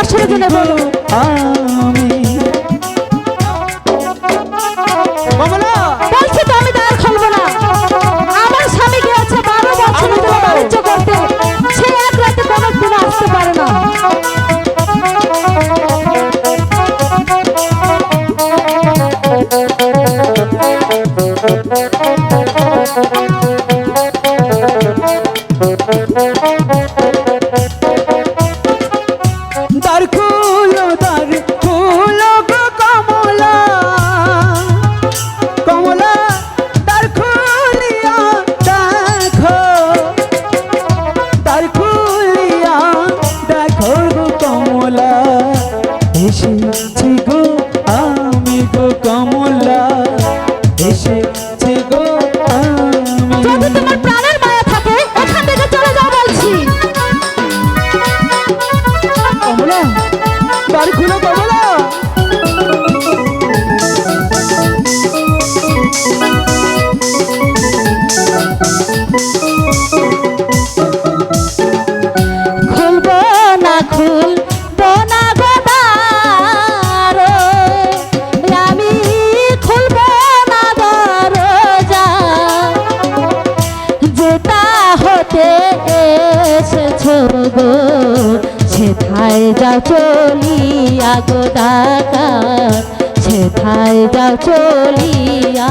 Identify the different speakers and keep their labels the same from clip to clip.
Speaker 1: আসরে জন্য বলো।
Speaker 2: গো
Speaker 1: সেথায় যা চলিয়া গো ডাকার সেথায় যা চলিয়া।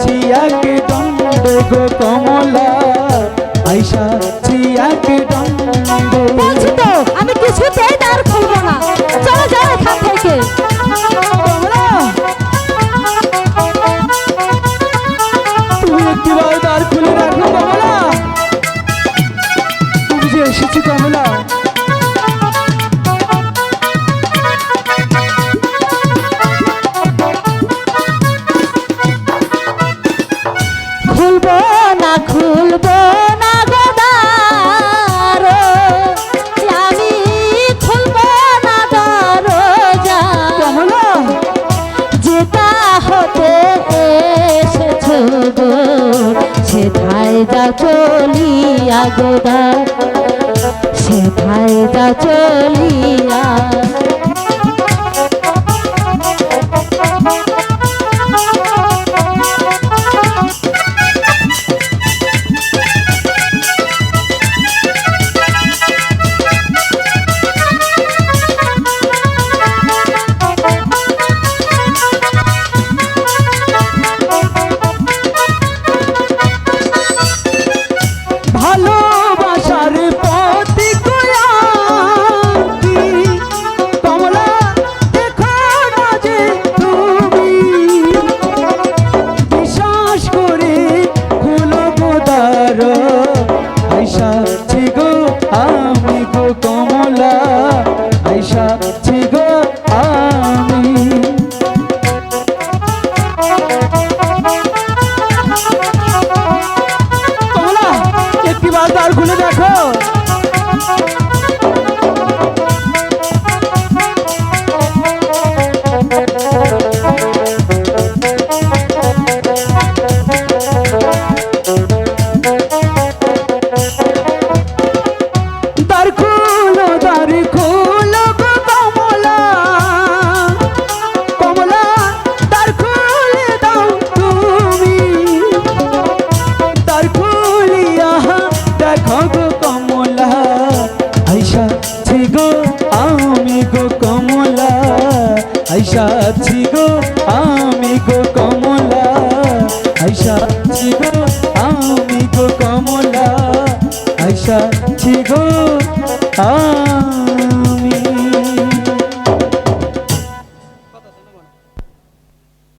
Speaker 2: চিয়াকে দণ্ড গো কমলা। আইসা চিয়াকে দণ্ড।
Speaker 1: সে ফায়দা চলিয়া গোদা সে ফায়দা চলিয়া